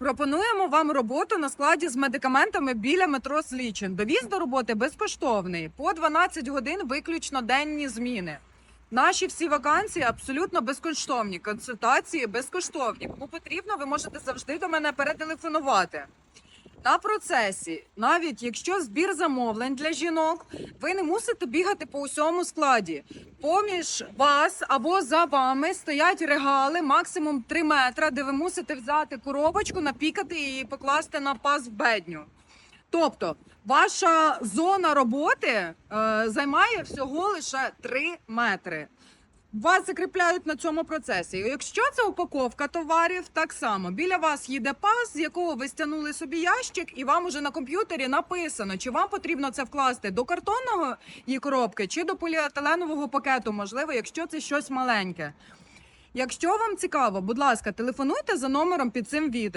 Пропонуємо вам роботу на складі з медикаментами біля метро Слічин. Довіз до роботи безкоштовний. По 12 годин виключно денні зміни. Наші всі вакансії абсолютно безкоштовні. Консультації безкоштовні. Кому потрібно, ви можете завжди до мене перетелефонувати. На процесі, навіть якщо збір замовлень для жінок, ви не мусите бігати по усьому складі. Поміж вас або за вами стоять регали максимум 3 метра, де ви мусите взяти коробочку, напікати її і покласти на паз в бедню. Тобто, ваша зона роботи е, займає всього лише 3 метри. Вас закріпляють на цьому процесі. Якщо це упаковка товарів, так само біля вас їде пас, з якого ви стягнули собі ящик, і вам уже на комп'ютері написано, чи вам потрібно це вкласти до картонного її коробки, чи до поліетиленового пакету, можливо, якщо це щось маленьке. Якщо вам цікаво, будь ласка, телефонуйте за номером під цим відео.